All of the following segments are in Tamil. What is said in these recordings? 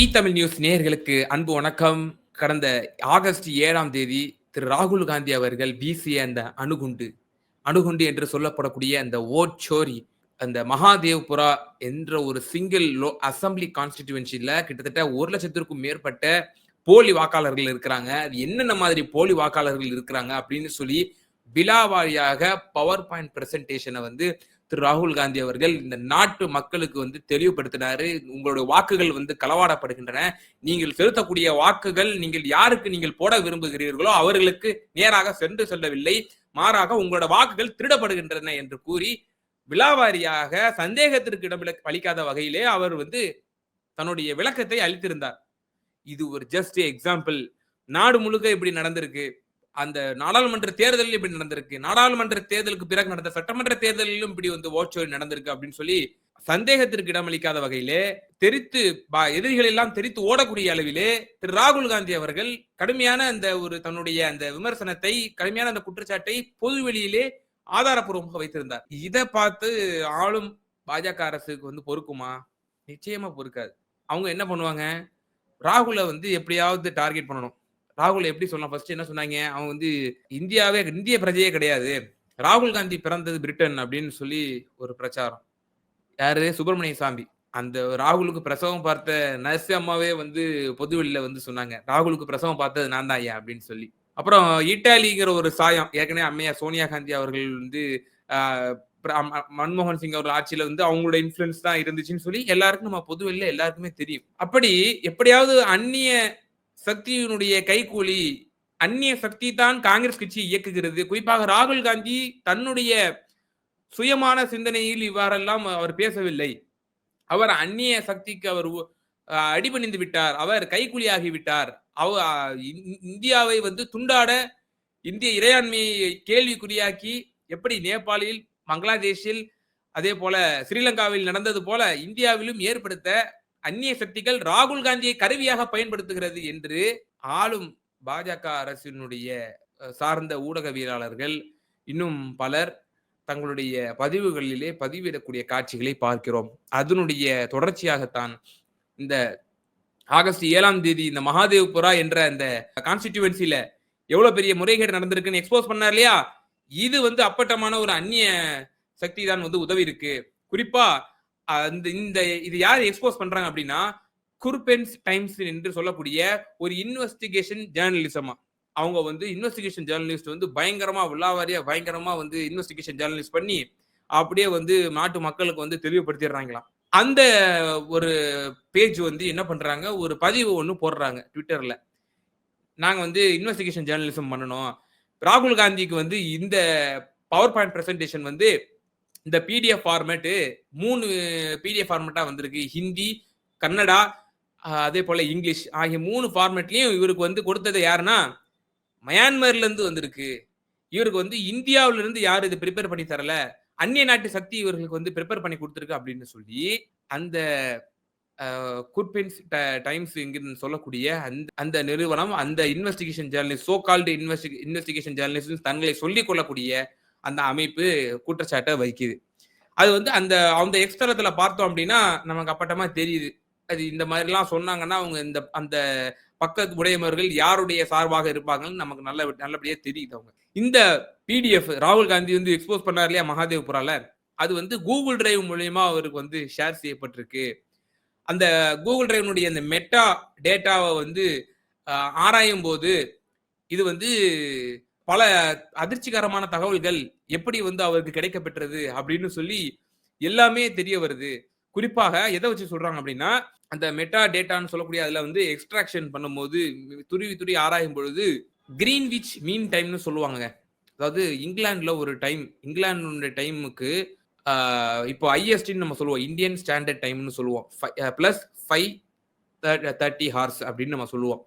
இ தமிழ் நியூஸ் நேயர்களுக்கு அன்பு வணக்கம். கடந்த ஆகஸ்ட் ஏழாம் தேதி திரு ராகுல் காந்தி அவர்கள் வீசிய அந்த அணுகுண்டு அணுகுண்டு என்று சொல்லப்படக்கூடிய அந்த ஓட் சோரி அந்த மகாதேவ்புரா என்ற ஒரு சிங்கிள் லோ அசம்பிளி கான்ஸ்டிடியூவன்சில கிட்டத்தட்ட ஒரு லட்சத்திற்கும் மேற்பட்ட போலி வாக்காளர்கள் இருக்கிறாங்க. அது என்னென்ன மாதிரி போலி வாக்காளர்கள் இருக்கிறாங்க அப்படின்னு சொல்லி விழாவாரியாக பவர் பாயிண்ட் பிரசன்டேஷனை வந்து திரு ராகுல் காந்தி அவர்கள் இந்த நாட்டு மக்களுக்கு வந்து தெளிவுபடுத்தினாரு. உங்களுடைய வாக்குகள் வந்து களவாடப்படுகின்றன. நீங்கள் செலுத்தக்கூடிய வாக்குகள் நீங்கள் யாருக்கு நீங்கள் போட விரும்புகிறீர்களோ அவர்களுக்கு நேராக சென்று செல்லவில்லை. மாறாக உங்களோட வாக்குகள் திருடப்படுகின்றன என்று கூறி விழாவாரியாக சந்தேகத்திற்கு இடம் அளிக்காத வகையிலே அவர் வந்து தன்னுடைய விளக்கத்தை அளித்திருந்தார். இது ஒரு ஜஸ்ட் எக்ஸாம்பிள் நாடு முழுக்க இப்படி நடந்திருக்கு. அந்த நாடாளுமன்ற தேர்தலில் இப்படி நடந்திருக்கு. நாடாளுமன்ற தேர்தலுக்கு பிறகு நடந்த சட்டமன்ற தேர்தலிலும் இப்படி வந்து ஓட்சோரி நடந்திருக்கு அப்படின்னு சொல்லி சந்தேகத்திற்கு இடமளிக்காத வகையிலே தெரித்து எதிரிகள் எல்லாம் தெரித்து ஓடக்கூடிய அளவிலே திரு ராகுல் காந்தி அவர்கள் கடுமையான அந்த ஒரு தன்னுடைய அந்த விமர்சனத்தை கடுமையான அந்த குற்றச்சாட்டை பொதுவெளியிலே ஆதாரப்பூர்வமாக வைத்திருந்தார். இதை பார்த்து ஆளும் பாஜக அரசுக்கு வந்து பொறுக்குமா? நிச்சயமா பொறுக்காது. அவங்க என்ன பண்ணுவாங்க? ராகுலை வந்து எப்படியாவது டார்கெட் பண்ணணும். ராகுல் எப்படி சொல்லலாம்? ஃபர்ஸ்ட் என்ன சொன்னாங்க? அவன் வந்து இந்தியாவே இந்திய பிரஜையே கிடையாது. ராகுல் காந்தி பிறந்தது பிரிட்டன் அப்படின்னு சொல்லி ஒரு பிரச்சாரம். யாரு? சுப்பிரமணிய சாமி அந்த ராகுலுக்கு பிரசவம் பார்த்த நர்ஸ் அம்மாவே வந்து பொதுவெளியில வந்து சொன்னாங்க. ராகுலுக்கு பிரசவம் பார்த்தது நான் தான் ஐயா அப்படின்னு சொல்லி. அப்புறம் இட்டாலிங்கிற ஒரு சாயம் ஏற்கனவே அம்மையா சோனியா காந்தி அவர்கள் வந்து மன்மோகன் சிங் அவர்கள் ஆட்சியில வந்து அவங்களோட இன்ஃபுளுன்ஸ் தான் இருந்துச்சுன்னு சொல்லி எல்லாருக்கும் நம்ம பொதுவெளியில எல்லாருக்குமே தெரியும். அப்படி எப்படியாவது அந்நிய சக்தியினுடைய கைகூலி அந்நிய சக்தி தான் காங்கிரஸ் கட்சி இயக்குகிறது. குறிப்பாக ராகுல் காந்தி தன்னுடைய சுயமான சிந்தனையில் இவ்வாறெல்லாம் அவர் பேசவில்லை. அவர் அந்நிய சக்திக்கு அவர் அடிபணிந்து விட்டார். அவர் கைகூலியாகி விட்டார். அவ இந்தியாவை வந்து துண்டாட இந்திய இறையாண்மையை கேள்விக்குறியாக்கி எப்படி நேபாளில் பங்களாதேஷில் அதே போல ஸ்ரீலங்காவில் நடந்தது போல இந்தியாவிலும் ஏற்படுத்த அந்நிய சக்திகள் ராகுல் காந்தியை கருவியாக பயன்படுத்துகிறது என்று ஆளும் பாஜக அரசினுடைய சார்ந்த ஊடகவியலாளர்கள் இன்னும் பலர் தங்களுடைய பதிவுகளிலே பதிவிடக்கூடிய காட்சிகளை பார்க்கிறோம். அதனுடைய தொடர்ச்சியாகத்தான் இந்த ஆகஸ்ட் ஏழாம் தேதி இந்த மகாதேவ்புரா என்ற அந்த கான்ஸ்டிடியூவன்சில எவ்வளவு பெரிய முறைகேடு நடந்திருக்குன்னு எக்ஸ்போஸ் பண்ணார் இல்லையா? இது வந்து அப்பட்டமான ஒரு அந்நிய சக்தி தான் வந்து உதவி இருக்கு குறிப்பா அந்த இந்த இது யார் எக்ஸ்போஸ் பண்றாங்க அப்படின்னா குர்பென்ஸ் டைம்ஸ் என்று சொல்லக்கூடிய ஒரு இன்வெஸ்டிகேஷன் ஜேர்னலிசமா அவங்க வந்து இன்வெஸ்டிகேஷன் ஜேர்னலிஸ்ட் வந்து பயங்கரமா விழாவாரியா பயங்கரமா வந்து இன்வெஸ்டிகேஷன் ஜேர்னலிஸ்ட் பண்ணி அப்படியே வந்து நாட்டு மக்களுக்கு வந்து தெளிவுபடுத்திடுறாங்களாம். அந்த ஒரு பேஜ் வந்து என்ன பண்றாங்க? ஒரு பதிவு ஒன்று போடுறாங்க ட்விட்டர்ல நாங்க வந்து இன்வெஸ்டிகேஷன் ஜேர்னலிசம் பண்ணணும். ராகுல் காந்திக்கு வந்து இந்த பவர் பாயிண்ட் ப்ரெசன்டேஷன் வந்து இந்த பிடிஎஃப் ஃபார்மேட்டு மூணு பிடிஎஃப் ஃபார்மேட்டாக வந்திருக்கு. ஹிந்தி கன்னடா அதே போல் இங்கிலீஷ் ஆகிய மூணு ஃபார்மேட்லேயும் இவருக்கு வந்து கொடுத்தது யாருன்னா மயான்மர்லேருந்து வந்திருக்கு. இவருக்கு வந்து இந்தியாவிலேருந்து யாரும் இது ப்ரிப்பேர் பண்ணி தரல? அந்நிய நாட்டு சக்தி இவர்களுக்கு வந்து ப்ரிப்பேர் பண்ணி கொடுத்துருக்கு அப்படின்னு சொல்லி அந்த குட்பின்ஸ் டைம்ஸ் இங்கிருந்து சொல்லக்கூடிய அந்த அந்த நிறுவனம் அந்த investigation journalist so called investi investigation journalist தங்களை சொல்லிக் கொள்ளக்கூடிய அந்த அமைப்பு குற்றச்சாட்டை வைக்குது. அது வந்து அந்த அந்த எக்ஸ்தலத்துல பார்த்தோம் அப்படின்னா நமக்கு அப்பட்டமா தெரியுது. அது இந்த மாதிரிலாம் சொன்னாங்கன்னா அவங்க இந்த அந்த பக்கத்து உடையவர்கள் யாருடைய சார்பாக இருப்பாங்கன்னு நமக்கு நல்ல நல்லபடியாக தெரியுது அவங்க. இந்த பிடிஎஃப் ராகுல் காந்தி வந்து எக்ஸ்போஸ் பண்ணார் இல்லையா மகாதேவ்புரால அது வந்து கூகுள் டிரைவ் மூலயமா அவருக்கு வந்து ஷேர் செய்யப்பட்டிருக்கு. அந்த கூகுள் டிரைவனுடைய அந்த மெட்டா டேட்டாவை வந்து ஆராயும் போது இது வந்து பல அதிர்ச்சிகரமான தகவல்கள் எப்படி வந்து அவருக்கு கிடைக்கப்பெற்றது அப்படின்னு சொல்லி எல்லாமே தெரிய வருது. குறிப்பாக எதை வச்சு சொல்றாங்க அப்படின்னா அந்த மெட்டா டேட்டான்னு சொல்லக்கூடிய அதுல வந்து எக்ஸ்ட்ராக்ஷன் பண்ணும்போது துருவி துருவி ஆராயும் பொழுது கிரீன்விச் மீன் டைம்னு சொல்லுவாங்க அதாவது இங்கிலாந்துல ஒரு டைம் இங்கிலாந்து டைமுக்கு இப்போ ஐஎஸ்டின்னு நம்ம சொல்லுவோம். இந்தியன் ஸ்டாண்டர்ட் டைம்னு சொல்லுவோம். பிளஸ் ஃபைவ் தேர்ட்டி ஹார்ஸ் அப்படின்னு நம்ம சொல்லுவோம்.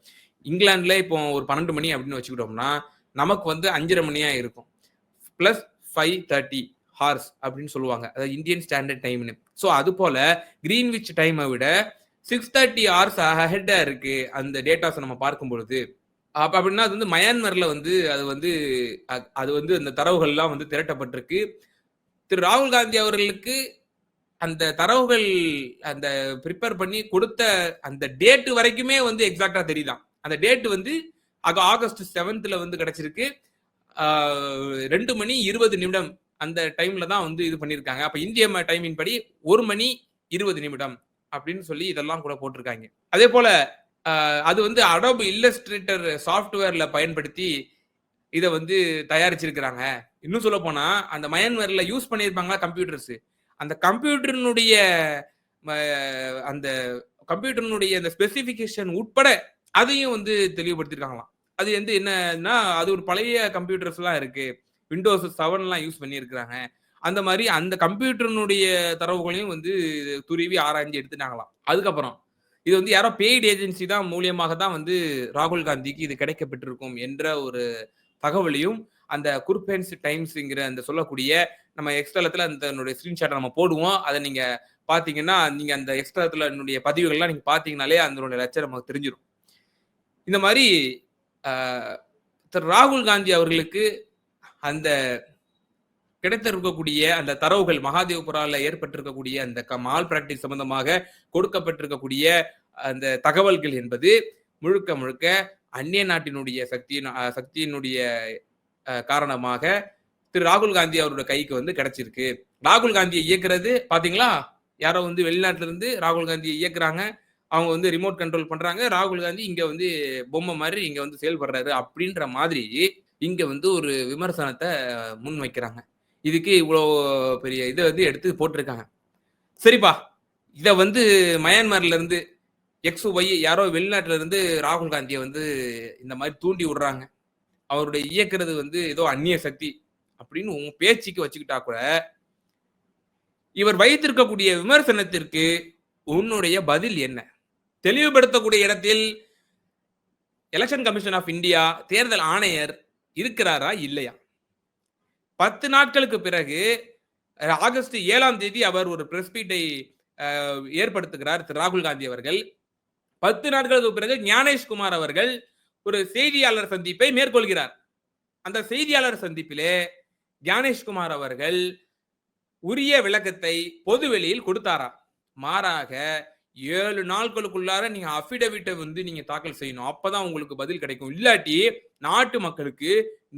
இங்கிலாந்துல இப்போ ஒரு பன்னெண்டு மணி அப்படின்னு வச்சுக்கிட்டோம்னா நமக்கு வந்து அஞ்சரை மணியா இருக்கும். பிளஸ் ஃபைவ் தேர்ட்டி ஹார்ஸ் அப்படின்னு சொல்லுவாங்க. அதாவது இந்தியன் ஸ்டாண்டர்ட் டைம்னு ஸோ அது போல கிரீன்விச் டைமை விட சிக்ஸ் தேர்ட்டி ஹார்ஸ் ஹெட்டா இருக்கு அந்த டேட்டாஸை நம்ம பார்க்கும் பொழுது அப்ப அப்படின்னா அது வந்து மயான்மர்ல வந்து அது வந்து அது வந்து அந்த தரவுகள்லாம் வந்து திரட்டப்பட்டிருக்கு. திரு ராகுல் காந்தி அவர்களுக்கு அந்த தரவுகள் அந்த ப்ரிப்பேர் பண்ணி கொடுத்த அந்த டேட்டு வரைக்குமே வந்து எக்ஸாக்டா தெரியுதான். அந்த டேட்டு வந்து அது ஆகஸ்ட் செவன்த்ல வந்து கிடைச்சிருக்கு. ரெண்டு மணி இருபது நிமிடம் அந்த டைம்ல தான் வந்து இது பண்ணியிருக்காங்க. அப்ப இந்திய டைமின் படி ஒரு மணி இருபது நிமிடம் அப்படின்னு சொல்லி இதெல்லாம் கூட போட்டிருக்காங்க. அதே போல அது வந்து அடோப் இல்லஸ்ட்ரேட்டர் சாஃப்ட்வேர்ல பயன்படுத்தி இதை வந்து தயாரிச்சிருக்கிறாங்க. இன்னும் சொல்ல போனா அந்த மயன்வேர்ல யூஸ் பண்ணியிருப்பாங்களா கம்ப்யூட்டர்ஸ் அந்த கம்ப்யூட்டரினுடைய அந்த கம்ப்யூட்டரினுடைய அந்த ஸ்பெசிஃபிகேஷன் உட்பட அதையும் வந்து தெளிவுபடுத்திருக்காங்களாம். அது வந்து என்னன்னா அது ஒரு பழைய கம்ப்யூட்டர்ஸ் எல்லாம் இருக்கு. விண்டோஸ் செவன்லாம் யூஸ் பண்ணியிருக்கிறாங்க. அந்த மாதிரி அந்த கம்ப்யூட்டரினுடைய தரவுகளையும் வந்து துருவி ஆராய்ஞ்சு எடுத்துட்டாங்களாம். அதுக்கப்புறம் இது வந்து யாரோ பெய்டு ஏஜென்சி தான் மூலியமாக தான் வந்து ராகுல் காந்திக்கு இது கிடைக்கப்பட்டிருக்கும் என்ற ஒரு தகவலையும் அந்த குர்பென்ஸ் டைம்ஸ்ங்கிற அந்த சொல்லக்கூடிய நம்ம எக்ஸ்ட்ரலத்தில் அந்த என்னுடைய ஸ்க்ரீன்ஷாட்டை நம்ம போடுவோம். அதை நீங்கள் பார்த்தீங்கன்னா நீங்கள் அந்த எக்ஸ்ட்ரலத்தில் என்னுடைய பதிவுகள்லாம் நீங்கள் பார்த்தீங்கனாலே அதனுடைய லட்சம் நமக்கு தெரிஞ்சிடும் இந்த மாதிரி திரு ராகுல் காந்தி அவர்களுக்கு அந்த கிடைத்திருக்கக்கூடிய அந்த தரவுகள் மகாதேவபுரால ஏற்பட்டிருக்கக்கூடிய அந்த மால் பிராக்டிஸ் சம்பந்தமாக கொடுக்கப்பட்டிருக்கக்கூடிய அந்த தகவல்கள் என்பது முழுக்க முழுக்க அந்நிய நாட்டினுடைய சக்தியின் சக்தியினுடைய காரணமாக திரு ராகுல் காந்தி அவரோட கைக்கு வந்து கிடைச்சிருக்கு. ராகுல் காந்தியை இயக்குறது பாத்தீங்களா? யாரோ வந்து வெளிநாட்டுல இருந்து ராகுல் காந்தியை இயக்குறாங்க. அவங்க வந்து ரிமோட் கண்ட்ரோல் பண்றாங்க. ராகுல் காந்தி இங்க வந்து பொம்மை மாதிரி இங்க வந்து செயல்படுறாரு அப்படின்ற மாதிரி இங்க வந்து ஒரு விமர்சனத்தை முன் வைக்கிறாங்க இதுக்கு இவ்வளோ பெரிய இதை வந்து எடுத்து போட்டிருக்காங்க. சரிப்பா இதை வந்து மயான்மர்ல இருந்து எக்ஸ் ஒய் யாரோ வெளிநாட்டுல இருந்து ராகுல் காந்தியை வந்து இந்த மாதிரி தூண்டி விடுறாங்க. அவருடைய இயக்குறது வந்து ஏதோ அந்நிய சக்தி அப்படின்னு உன் பேச்சுக்கு வச்சுக்கிட்டா கூட இவர் வைத்திருக்கக்கூடிய விமர்சனத்திற்கு உன்னுடைய பதில் என்ன? தெளிவுபடுத்தக்கூடிய இடத்தில் எலெக்ஷன் கமிஷன் ஆஃப் இந்தியா தேர்தல் ஆணையர் இருக்கிறாரா இல்லையா? பத்து நாட்களுக்கு பிறகு ஆகஸ்ட் ஏழாம் தேதி அவர் ஒரு பிரஸ் மீட்டை ஏற்படுத்துகிறார் திரு ராகுல் காந்தி அவர்கள். பத்து நாட்களுக்கு பிறகு ஞானேஷ்குமார் அவர்கள் ஒரு செய்தியாளர் சந்திப்பை மேற்கொள்கிறார். அந்த செய்தியாளர் சந்திப்பிலே ஞானேஷ்குமார் அவர்கள் உரிய விளக்கத்தை பொதுவெளியில் கொடுத்தாரா மாறாக ஏழு நாட்களுக்குள்ளார நீங்க அஃபிடவிட்டை வந்து நீங்க தாக்கல் செய்யணும். அப்பதான் உங்களுக்கு பதில் கிடைக்கும். இல்லாட்டி நாட்டு மக்களுக்கு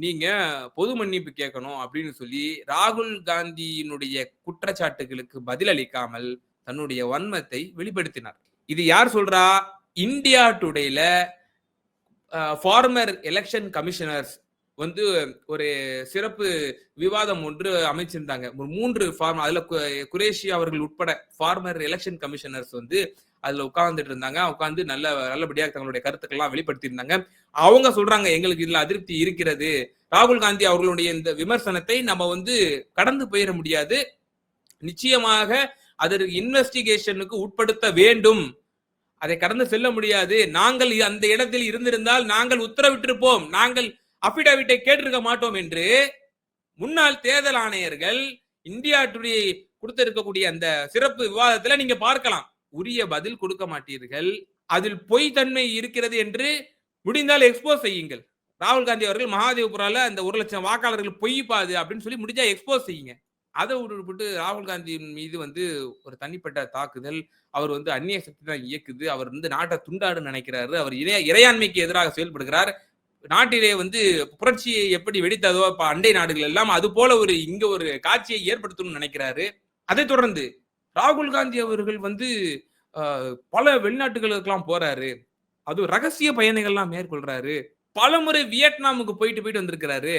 நீங்க பொது மன்னிப்பு கேட்கணும் அப்படின்னு சொல்லி ராகுல் காந்தியினுடைய குற்றச்சாட்டுகளுக்கு பதில் அளிக்காமல் தன்னுடைய வன்மத்தை வெளிப்படுத்தினார். இது யார் சொல்றா? இந்தியா டுடேல ஃபார்மர் எலெக்ஷன் கமிஷனர்ஸ் வந்து ஒரு சிறப்பு விவாதம் ஒன்று அமைச்சிருந்தாங்க. ஒரு மூன்று ஃபார்ம் அதுல குரேஷி அவர்கள் உட்பட ஃபார்மர் எலெக்ஷன் கமிஷனர்ஸ் வந்து அதுல உட்கார்ந்துட்டு இருந்தாங்க. உட்கார்ந்து நல்ல நல்லபடியாக தங்களுடைய கருத்துக்கள்லாம் வெளிப்படுத்தி இருந்தாங்க அவங்க சொல்றாங்க எங்களுக்கு இதுல அதிருப்தி இருக்கிறது. ராகுல் காந்தி அவர்களுடைய இந்த விமர்சனத்தை நம்ம வந்து கடந்து போயிட முடியாது. நிச்சயமாக அதற்கு இன்வெஸ்டிகேஷனுக்கு உட்படுத்த வேண்டும். அதை கடந்து செல்ல முடியாது. நாங்கள் அந்த இடத்தில் இருந்திருந்தால் நாங்கள் உத்தரவிட்டிருப்போம். நாங்கள் அபிடவிட்டை கேட்டிருக்க மாட்டோம் என்று முன்னாள் தேர்தல் ஆணையர்கள் இந்தியா டுடே கொடுத்திருக்கக்கூடிய அந்த சிறப்பு விவாதத்துல நீங்க பார்க்கலாம். உரிய பதில் கொடுக்க மாட்டீர்கள். அதில் பொய் தன்மை இருக்கிறது என்று முடிந்தால் எக்ஸ்போஸ் செய்யுங்கள். ராகுல் காந்தி அவர்கள் மகாதேவபுரால அந்த ஒரு லட்சம் வாக்காளர்கள் பொய் பாது அப்படின்னு சொல்லி முடிஞ்சா எக்ஸ்போஸ் செய்யுங்க. அதை விட்டுவிட்டு ராகுல் காந்தியின் மீது வந்து ஒரு தனிப்பட்ட தாக்குதல் அவர் வந்து அந்நிய சக்தி தான் இயக்குது அவர் வந்து நாட்டை துண்டாடு நினைக்கிறாரு அவர் இறைய இறையாண்மைக்கு எதிராக செயல்படுகிறார் நாட்டிலே வந்து புரட்சியை எப்படி வெடித்ததோ இப்ப அண்டை நாடுகள் எல்லாம் அது போல ஒரு இங்க ஒரு காட்சியை ஏற்படுத்தணும்னு நினைக்கிறாரு. அதை தொடர்ந்து ராகுல் காந்தி அவர்கள் வந்து பல வெளிநாட்டுகளுக்கெல்லாம் போறாரு. அது ரகசிய பயணங்கள்லாம் மேற்கொள்றாரு. பல முறை வியட்நாமுக்கு போயிட்டு போயிட்டு வந்திருக்கிறாரு.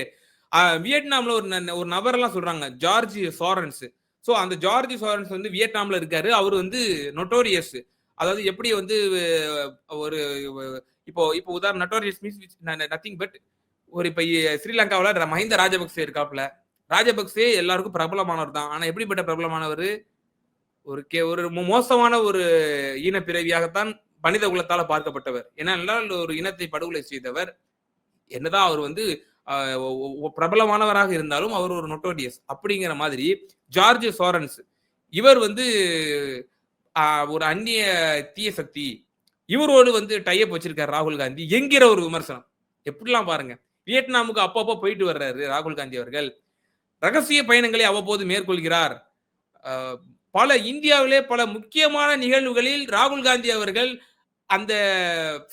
வியட்நாம்ல ஒரு ஒரு நபரெல்லாம் சொல்றாங்க ஜார்ஜ் சோரன்ஸ். ஸோ அந்த ஜார்ஜ் சாரன்ஸ் வந்து வியட்நாம்ல இருக்காரு. அவர் வந்து நொட்டோரியஸ். அதாவது எப்படி வந்து ஒரு இப்போ இப்போ உதாரணம் நட்டோரியஸ் மீன்ஸ் நத்திங் பட் ஒரு இப்போ ஸ்ரீலங்காவில் மஹிந்த ராஜபக்சே இருக்காப்ல ராஜபக்சே எல்லாருக்கும் பிரபலமானவர் தான். ஆனால் எப்படிப்பட்ட பிரபலமானவர்? ஒரு கே ஒரு மோசமான ஒரு ஈன பிறவியாகத்தான் மனித குலத்தால பார்க்கப்பட்டவர். ஏன்னா ஒரு இனத்தை படுகொலை செய்தவர். என்னதான் அவர் வந்து பிரபலமானவராக இருந்தாலும் அவர் ஒரு நொட்டோடியஸ் அப்படிங்கிற மாதிரி ஜார்ஜ் சோரன்ஸ் இவர் வந்து ஒரு அந்நிய தீய சக்தி இவரோடு வந்து டைப் வச்சிருக்காரு ராகுல் காந்தி என்கிற ஒரு விமர்சனம். எப்படிலாம் பாருங்க. வியட்நாமுக்கு அப்பப்போ போயிட்டு வர்றாரு ராகுல் காந்தி அவர்கள். ரகசிய பயணங்களை அவ்வப்போது மேற்கொள்கிறார். பல இந்தியாவிலே பல முக்கியமான நிகழ்வுகளில் ராகுல் காந்தி அவர்கள் அந்த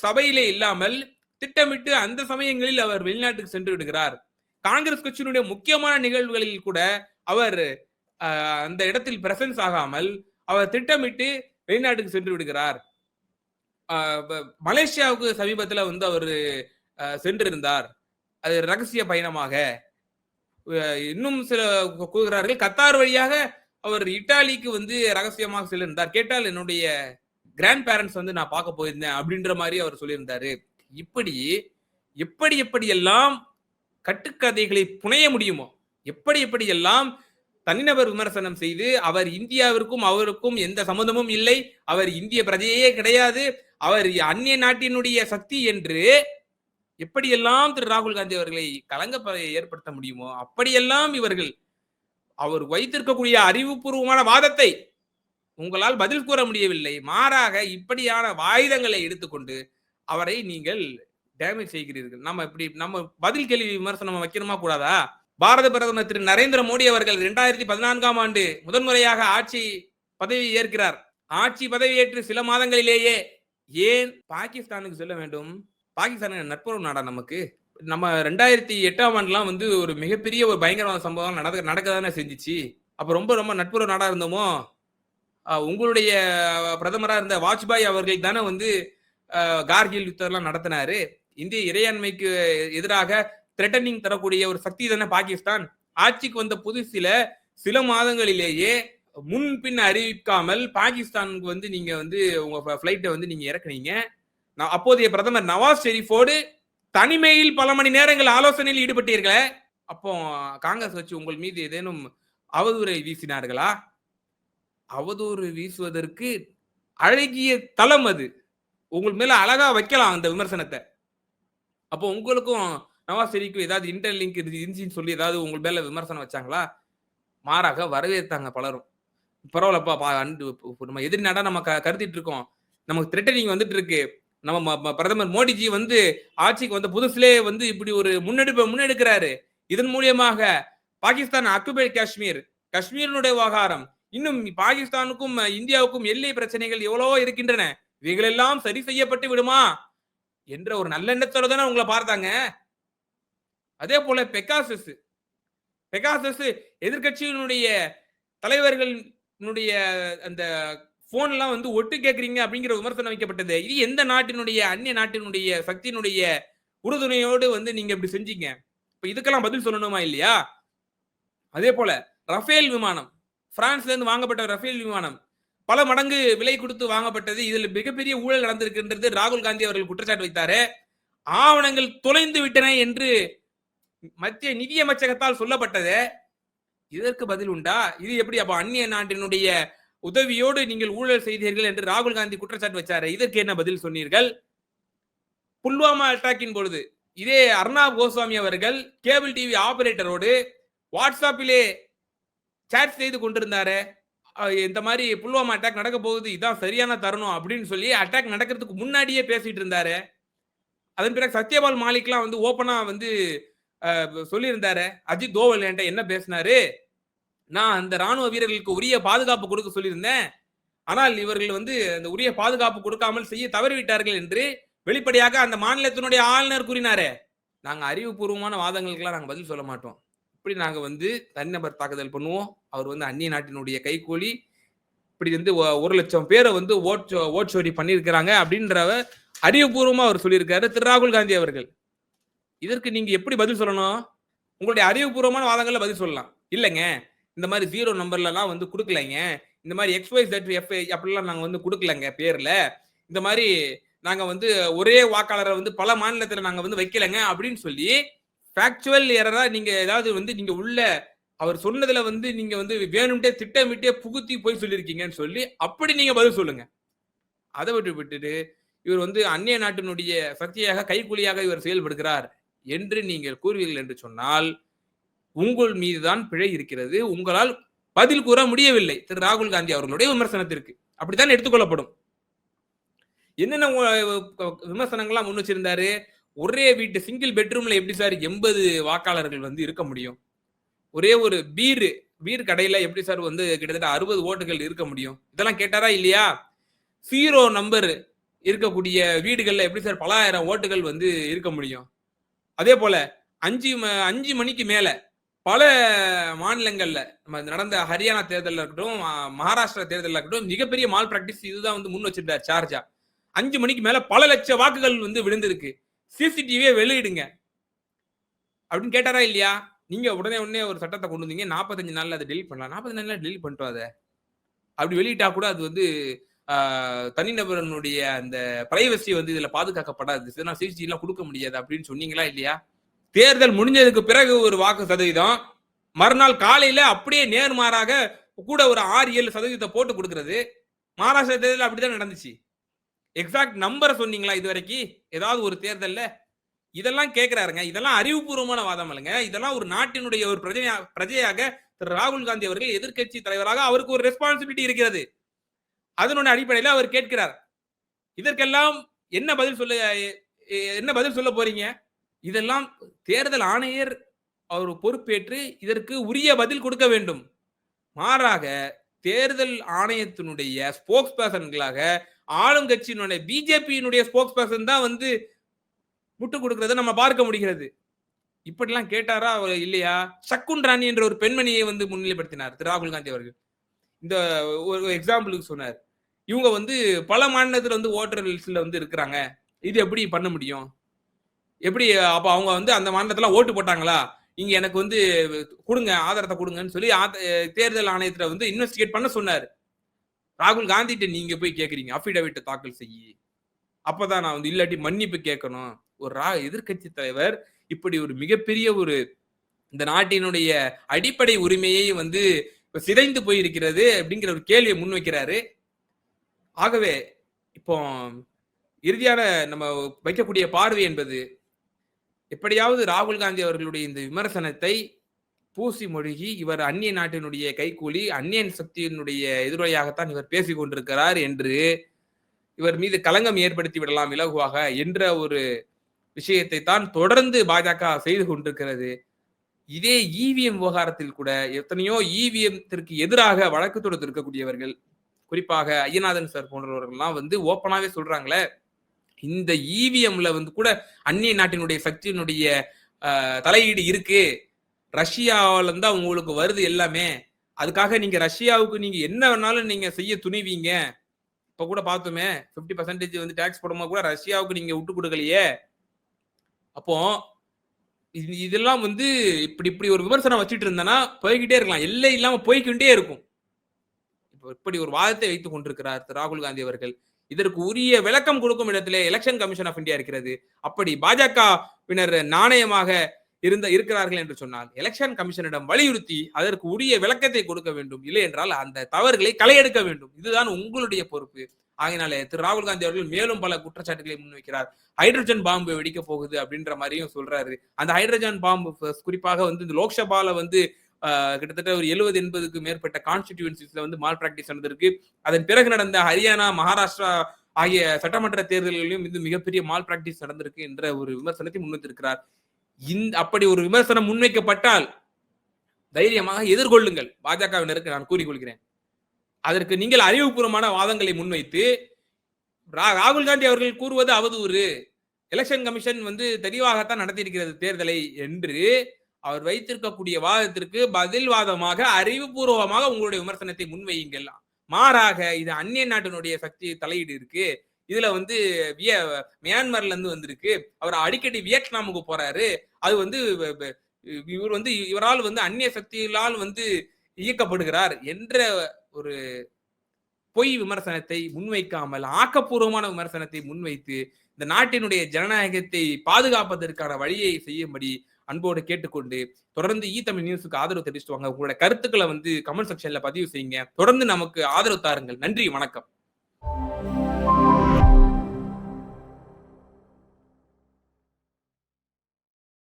சபையிலே இல்லாமல் திட்டமிட்டு அந்த சமயங்களில் அவர் வெளிநாட்டுக்கு சென்று விடுகிறார். காங்கிரஸ் கட்சியினுடைய முக்கியமான நிகழ்வுகளில் கூட அவர் அந்த இடத்தில் பிரசன்ஸ் ஆகாமல் அவர் திட்டமிட்டு வெளிநாட்டுக்கு சென்று விடுகிறார். மலேசியாவுக்கு சமீபத்தில் வந்து அவர் சென்றிருந்தார். அது ரகசிய பயணமாக. இன்னும் சில கூறுகிறார்கள் கத்தார் வழியாக அவர் இட்டாலிக்கு வந்து ரகசியமாக சென்றிருந்தார் கேட்டால் என்னுடைய கிராண்ட் பேரண்ட்ஸ் வந்து நான் பார்க்க போயிருந்தேன் அப்படின்ற மாதிரி அவர் சொல்லியிருந்தாரு. இப்படி எப்படி எப்படி எல்லாம் கட்டுக்கதைகளை புனைய முடியுமோ எப்படி எப்படி எல்லாம் தனிநபர் விமர்சனம் செய்து அவர் இந்தியாவிற்கும் அவருக்கும் எந்த சம்மந்தமும் இல்லை. அவர் இந்திய பிரஜையே கிடையாது. அவர் அந்நிய நாட்டினுடைய சக்தி என்று எப்படியெல்லாம் திரு ராகுல் காந்தி அவர்களை கலங்க ஏற்படுத்த முடியுமோ அப்படியெல்லாம் இவர்கள் அவர் வைத்திருக்கக்கூடிய அறிவுபூர்வமான வாதத்தை உங்களால் பதில் கூற முடியவில்லை. மாறாக இப்படியான வாயுதங்களை எடுத்துக்கொண்டு அவரை நீங்கள் டேமேஜ் செய்கிறீர்கள். நம்ம இப்படி நம்ம பதில் கேள்வி விமர்சனம் வைக்கணுமா கூடாதா? பாரத பிரதமர் திரு நரேந்திர மோடி அவர்கள் இரண்டாயிரத்தி பதினான்காம் ஆண்டு முதன்முறையாக ஆட்சி பதவி ஏற்கிறார். ஆட்சி பதவியேற்று சில மாதங்களிலேயே ஏன் பாகிஸ்தானுக்கு செல்ல வேண்டும்? பாகிஸ்தான் நட்புறவு நாடா நமக்கு? நம்ம ரெண்டாயிரத்தி எட்டாம் ஆண்டுலாம் வந்து ஒரு மிகப்பெரிய ஒரு பயங்கரமான சம்பவம் நடக்க நடக்க தானே செஞ்சுச்சு. அப்போ ரொம்ப ரொம்ப நட்புறவு நாடா இருந்தோமோ? உங்களுடைய பிரதமராக இருந்த வாஜ்பாய் அவர்கள் தானே வந்து கார்கில் யுத்தம்லாம் நடத்தினாரு. இந்திய இறையாண்மைக்கு எதிராக த்ரெட்டனிங் தரக்கூடிய ஒரு சக்தி தானே பாகிஸ்தான்? ஆட்சிக்கு வந்த புதுசில சில மாதங்களிலேயே முன்பின் அறிவிக்காமல் பாகிஸ்தானுக்கு வந்து நீங்க வந்து உங்க பிளைட்டை வந்து நீங்க இறக்குனீங்க. நான் அப்போதைய பிரதமர் நவாஸ் ஷெரீஃபோடு தனிமையில் பல மணி நேரங்கள் ஆலோசனையில் ஈடுபட்டீர்களே? அப்போ காங்கிரஸ் கட்சி உங்கள் மீது ஏதேனும் அவதூறை வீசினார்களா? அவதூறு வீசுவதற்கு அழகிய தளம் அது. உங்கள் மேல அழகா வைக்கலாம் அந்த விமர்சனத்தை. அப்போ உங்களுக்கும் நவாஸ் ஷெரீக்கு ஏதாவது இன்டர்லிங்க் இருந்துச்சுன்னு சொல்லி ஏதாவது உங்கள் மேல விமர்சனம் வச்சாங்களா? மாறாக வரவேற்றாங்க பலரும். பரவாயில்லப்பா பா அண்டு நம்ம எதிர்நாடா நம்ம க- கருதிட்டு இருக்கோம். நமக்கு த்ரெட்டனிங் வந்துட்டு இருக்கு. நம்ம ம- பிரதமர் மோடிஜி வந்து ஆட்சிக்கு வந்த புதுசுலே வந்து இப்படி ஒரு முன்னெடுப்பை முன்னெடுக்கிறாரு. இதன் மூலியமாக பாகிஸ்தான் அக்குபை காஷ்மீர் காஷ்மீரினுடைய விவகாரம். இன்னும் பாகிஸ்தானுக்கும் இந்தியாவுக்கும் எல்லை பிரச்சனைகள் எவ்வளவோ இருக்கின்றன. இவைகளெல்லாம் சரி செய்யப்பட்டு விடுமா? என்ற ஒரு நல்லெண்ணத்தோட தானே உங்களை பார்த்தாங்க. அதே போல பெகாசஸ். பெகாசஸ் எதிர்க்கட்சியினுடைய தலைவர்களுடைய அந்த போன் எல்லாம் வந்து ஒட்டு கேட்குறீங்க அப்படிங்கிற விமர்சனம் வைக்கப்பட்டது. இது எந்த நாட்டினுடைய அந்நிய நாட்டினுடைய சக்தியினுடைய உறுதுணையோடு வந்து நீங்க இப்படி செஞ்சீங்க? இப்ப இதுக்கெல்லாம் பதில் சொல்லணுமா இல்லையா? அதே போல ரஃபேல் விமானம். பிரான்ஸ்ல இருந்து வாங்கப்பட்ட ரஃபேல் விமானம். பல மடங்கு விலை கொடுத்து வாங்கப்பட்டது. இதுல மிகப்பெரிய ஊழல் நடந்திருக்கின்றது. ராகுல் காந்தி அவர்கள் குற்றச்சாட்டு வைத்தாரு. ஆவணங்கள் தொலைந்து விட்டன என்று மத்திய நிதியமைச்சகத்தால் சொல்லப்பட்டது. இதற்கு பதில் உண்டா? இது எப்படி? அப்ப அந்நிய நாட்டினுடைய உதவியோடு நீங்கள் ஊழல் செய்தீர்கள் என்று ராகுல் காந்தி குற்றச்சாட்டு வச்சாரு. இதற்கு என்ன பதில் சொன்னீர்கள்? புல்வாமா அட்டாக்கின் பொழுது. இதே அர்ணாப் கோஸ்வாமி அவர்கள் கேபிள் டிவி ஆபரேட்டரோடு வாட்ஸ்அப்பிலே சேட் செய்து கொண்டிருந்தாரு. இந்த மாதிரி புல்வாமா அட்டாக் நடக்க போகுது இதான் சரியான தருணம் அப்படின்னு சொல்லி அட்டாக் நடக்கிறதுக்கு முன்னாடியே பேசிட்டு இருந்தாரு. அதன் பிறகு சத்யபால் மாலிக்லாம் வந்து ஓப்பனா வந்து சொல்லியிருந்தாரு. அஜித் தோவல் என்கிட்ட என்ன பேசினாரு? நான் அந்த ராணுவ வீரர்களுக்கு உரிய பாதுகாப்பு கொடுக்க சொல்லியிருந்தேன். ஆனால் இவர்கள் வந்து அந்த உரிய பாதுகாப்பு கொடுக்காமல் செய்ய தவறிவிட்டார்கள் என்று வெளிப்படையாக அந்த மாநிலத்தினுடைய ஆளுநர் கூறினாரே. நாங்கள் அறிவுபூர்வமான வாதங்களுக்கெல்லாம் நாங்கள் பதில் சொல்ல மாட்டோம். இப்படி நாங்கள் வந்து தனிநபர் தாக்குதல் பண்ணுவோம். அவர் வந்து அந்நிய நாட்டினுடைய கைகூலி. இப்படி வந்து ஒரு லட்சம் பேரை வந்து ஓட் ஓட் சோரி பண்ணியிருக்கிறாங்க அப்படின்ற அறிவுபூர்வமாக அவர் சொல்லியிருக்காரு திரு ராகுல் காந்தி அவர்கள். இதற்கு நீங்க எப்படி பதில் சொல்லணும்? உங்களுடைய அறிவுபூர்வமான வாதங்கள்ல பதில் சொல்லலாம். இல்லைங்க. இந்த மாதிரி ஜீரோ நம்பர்லலாம் வந்து கொடுக்கலைங்க. இந்த மாதிரி எக்ஸ் ஒய் எஃப் அப்படிலாம் நாங்கள் வந்து கொடுக்கலங்க பேர்ல. இந்த மாதிரி நாங்க வந்து ஒரே வாக்காளரை வந்து பல மாநிலத்தில் நாங்க வந்து வைக்கலைங்க அப்படின்னு சொல்லி ஃபேக்சுவல் எரரா நீங்க ஏதாவது வந்து நீங்க உள்ள அவர் சொன்னதுல வந்து நீங்க வந்து வேணும்ட்டே திட்டமிட்டே புகுத்தி போய் சொல்லியிருக்கீங்கன்னு சொல்லி அப்படி நீங்க பதில் சொல்லுங்க. அதை விட்டு விட்டுட்டு இவர் வந்து அந்நிய நாட்டினுடைய சக்தியாக கைக்கூலியாக இவர் செயல்படுகிறார். என்று நீங்கள் கூறுவீர்கள் என்று சொன்னால் உங்கள் மீதுதான் பிழை இருக்கிறது. உங்களால் பதில் கூற முடியவில்லை. திரு ராகுல் காந்தி அவர்களுடைய விமர்சனத்திற்கு. அப்படித்தான் எடுத்துக்கொள்ளப்படும். என்னென்ன விமர்சனங்கள்லாம் முன் வச்சிருந்தாரு? ஒரே வீட்டு சிங்கிள் பெட்ரூம்ல எப்படி சார் எண்பது வாக்காளர்கள் வந்து இருக்க முடியும்? ஒரே ஒரு பீர் பீர் கடையில எப்படி சார் வந்து கிட்டத்தட்ட அறுபது ஓட்டுகள் இருக்க முடியும்? இதெல்லாம் கேட்டாரா இல்லையா? ஜீரோ நம்பர் இருக்கக்கூடிய வீடுகள்ல எப்படி சார் பல ஆயிரம் ஓட்டுகள் வந்து இருக்க முடியும்? அதே போல அஞ்சு ம- அஞ்சு மணிக்கு மேல பல மாநிலங்கள்ல நம்ம நடந்த ஹரியானா தேர்தலில் இருக்கட்டும் மகாராஷ்டிரா தேர்தலில் இருக்கட்டும் மிகப்பெரிய மால் பிராக்டிஸ் இதுதான் வந்து முன் வச்சிருந்தார் சார்ஜா அஞ்சு மணிக்கு மேல பல லட்சம் வாக்குகள் வந்து விழுந்திருக்கு. சிசிடிவியை வெளியிடுங்க. அப்படின்னு கேட்டாரா இல்லையா? நீங்க உடனே உடனே ஒரு சட்டத்தை கொண்டு வந்தீங்க. நாற்பத்தஞ்சு நாள்ல அதை டெலிட் பண்ணலாம். நாற்பத்தஞ்சு நாள்ல டெலிட் பண்ணிட்டோம் அதை. அப்படி வெளியிட்டா கூட அது வந்து தனிநபரனுடைய அந்த பிரைவசி வந்து இதுல பாதுகாக்கப்படாது. நான் சிசிடிவி எல்லாம் கொடுக்க முடியாது அப்படின்னு சொன்னீங்களா இல்லையா? தேர்தல் முடிஞ்சதுக்கு பிறகு ஒரு வாக்கு சதவீதம். மறுநாள் காலையில அப்படியே நேர்மாறாக கூட ஒரு ஆறு ஏழு சதவீதத்தை போட்டு கொடுக்கறது. மகாராஷ்டிரா தேர்தல் அப்படிதான் நடந்துச்சு. எக்ஸாக்ட் நம்பரை சொன்னீங்களா இது வரைக்கும் ஏதாவது ஒரு தேர்தல்ல? இதெல்லாம் கேட்கிறாருங்க இதெல்லாம் அறிவுபூர்வமான வாதம் இல்லைங்க இதெல்லாம் ஒரு நாட்டினுடைய ஒரு பிரஜையா பிரஜையாக திரு ராகுல் காந்தி அவர்கள் எதிர்க்கட்சி தலைவராக அவருக்கு ஒரு ரெஸ்பான்சிபிலிட்டி இருக்கிறது. அதனுடைய அடிப்படையில் அவர் கேட்கிறார். இதற்கெல்லாம் என்ன பதில் சொல்ல என்ன பதில் சொல்ல போறீங்க? இதெல்லாம் தேர்தல் ஆணையர் அவர் பொறுப்பேற்று இதற்கு உரிய பதில் கொடுக்க வேண்டும். மாறாக தேர்தல் ஆணையத்தினுடைய ஸ்போக்ஸ் பர்சன்களாக ஆளுங்கட்சியினுடைய பிஜேபியினுடைய ஸ்போக்ஸ் பர்சன் தான் வந்து முட்டு கொடுக்கறத நம்ம பார்க்க முடிகிறது. இப்படிலாம் கேட்டாரா அவர் இல்லையா? சக்குன் ராணி என்ற ஒரு பெண்மணியை வந்து முன்னிலைப்படுத்தினார் திரு ராகுல் காந்தி அவர்கள். இந்த ஒரு எக்ஸாம்பிளுக்கு சொன்னார். இவங்க வந்து பல மாநிலத்தில் வந்து ஓட்டர் லிஸ்ட்ல வந்து இருக்கிறாங்க. இது எப்படி பண்ண முடியும்? எப்படி அப்போ அவங்க வந்து அந்த மாநிலத்தில் ஓட்டு போட்டாங்களா? இங்க எனக்கு வந்து கொடுங்க ஆதாரத்தை கொடுங்கன்னு சொல்லி ஆத- தேர்தல் ஆணையத்தில் வந்து இன்வெஸ்டிகேட் பண்ண சொன்னார். ராகுல் காந்திகிட்ட நீங்க போய் கேட்குறீங்க அஃபிடவிட்டை தாக்கல் செய்யி. அப்பதான் நான் வந்து இல்லாட்டி மன்னிப்பு கேட்கணும். ஒரு ரா எதிர்க்கட்சி தலைவர் இப்படி ஒரு மிகப்பெரிய ஒரு இந்த நாட்டினுடைய அடிப்படை உரிமையை வந்து சிதைந்து போயிருக்கிறது அப்படிங்கிற ஒரு கேள்வியை முன்வைக்கிறாரு. ஆகவே இப்போ இறுதியான நம்ம வைக்கக்கூடிய பார்வை என்பது எப்படியாவது ராகுல் காந்தி அவர்களுடைய இந்த விமர்சனத்தை பூசி மொழிகி இவர் அந்நிய நாட்டினுடைய கைக்கூலி அந்நியன் சக்தியினுடைய எதிரொலியாகத்தான் இவர் பேசிக் கொண்டிருக்கிறார் என்று இவர் மீது களங்கம் ஏற்படுத்தி விடலாம் இலகுவாக என்ற ஒரு விஷயத்தை தான் தொடர்ந்து பாஜக செய்து கொண்டிருக்கிறது. இதே இவிஎம் விவகாரத்தில் கூட எத்தனையோ இவிஎம்த்திற்கு எதிராக வழக்கு தொடுத்திருக்கக்கூடியவர்கள் குறிப்பாக ஐயநாதன் சார் போன்றவர்கள்லாம் வந்து ஓப்பனாகவே சொல்றாங்களே இந்த இவிஎம்ல வந்து கூட அந்நிய நாட்டினுடைய சக்தியினுடைய தலையீடு இருக்கு. ரஷ்யாவில இருந்தா உங்களுக்கு வருது எல்லாமே. அதுக்காக நீங்க ரஷ்யாவுக்கு நீங்க என்ன வேணாலும் நீங்க செய்ய துணிவீங்க. இப்ப கூட பார்த்தோமே 50% பர்சன்டேஜ் வந்து டேக்ஸ் போடும்போது கூட ரஷ்யாவுக்கு நீங்க விட்டு கொடுக்கலையே. அப்போ இது- இதெல்லாம் வந்து இப்படி இப்படி ஒரு விமர்சனம் வச்சுட்டு இருந்தேன்னா போய்கிட்டே இருக்கலாம். எல்லை இல்லாம போய்கிட்டே இருக்கும். இப்படி ஒரு வாதத்தை வைத்துக் கொண்டிருக்கிறார் ராகுல் காந்தி அவர்கள். இதற்கு உரிய விளக்கம் கொடுக்கும் இடத்திலே எலெக்ஷன் கமிஷன் ஆஃப் இந்தியா இருக்கிறது. அப்படி பாஜக பின்னர் நாணயமாக இருந்த இருக்கிறார்கள் என்று சொன்னால் எலெக்ஷன் கமிஷனிடம் வலியுறுத்தி அதற்கு உரிய விளக்கத்தை கொடுக்க வேண்டும். இல்லை என்றால் அந்த தவறுகளை களையெடுக்க வேண்டும். இதுதான் உங்களுடைய பொறுப்பு. ஆகினாலே திரு ராகுல் காந்தி அவர்கள் மேலும் பல குற்றச்சாட்டுகளை முன்வைக்கிறார். ஹைட்ரஜன் பாம்பு வெடிக்க போகுது அப்படின்ற மாதிரியும் சொல்றாரு. அந்த ஹைட்ரஜன் பாம்பு குறிப்பாக வந்து இந்த லோக்சபால வந்து கிட்டத்தட்ட ஒரு எழுபது எண்பதுக்கு மேற்பட்ட கான்ஸ்டிடியூன்சிஸ்ல வந்து மால் பிராக்டிஸ் நடந்திருக்கு. அதன் பிறகு நடந்த ஹரியானா மகாராஷ்டிரா ஆகிய சட்டமன்ற தேர்தல்களிலும் இது மிகப்பெரிய மால் பிராக்டிஸ் நடந்திருக்கு என்ற ஒரு விமர்சனத்தை முன்வைத்திருக்கிறார். இந்த அப்படி ஒரு விமர்சனம் முன்வைக்கப்பட்டால் தைரியமாக எதிர்கொள்ளுங்கள். பாஜகவினருக்கு நான் கூறிக்கொள்கிறேன். அதற்கு நீங்கள் அறிவுபூர்வமான வாதங்களை முன்வைத்து ரா- ராகுல் காந்தி அவர்கள் கூறுவது அவதூறு. எலெக்ஷன் கமிஷன் வந்து தெளிவாகத்தான் நடத்தியிருக்கிறது தேர்தலை என்று அவர் வைத்திருக்கக்கூடிய வாதத்திற்கு பதில் வாதமாக அறிவுபூர்வமாக உங்களுடைய விமர்சனத்தை முன்வையுங்கள். மாறாக இது அந்நிய நாட்டினுடைய சக்தி தலையீடு இருக்கு. இதுல வந்து விய மியான்மர்ல இருந்து வந்திருக்கு. அவர் அடிக்கடி வியட்நாமுக்கு போறாரு. அது வந்து இவர் வந்து இவரால் வந்து அந்நிய சக்திகளால் வந்து இயக்கப்படுகிறார் என்ற ஒரு பொய் விமர்சனத்தை முன்வைக்காமல் ஆக்கப்பூர்வமான விமர்சனத்தை முன்வைத்து இந்த நாட்டினுடைய ஜனநாயகத்தை பாதுகாப்பதற்கான வழியை செய்யும்படி அன்போடு கேட்டுக்கொண்டு தொடர்ந்து ஈ தமிழ் நியூஸுக்கு ஆதரவு தெரிவிச்சுட்டு வாங்க. உங்களோட கருத்துக்களை வந்து கமெண்ட் செக்ஷன்ல பதிவு செய்யுங்க. தொடர்ந்து நமக்கு ஆதரவு தாருங்கள். நன்றி வணக்கம்.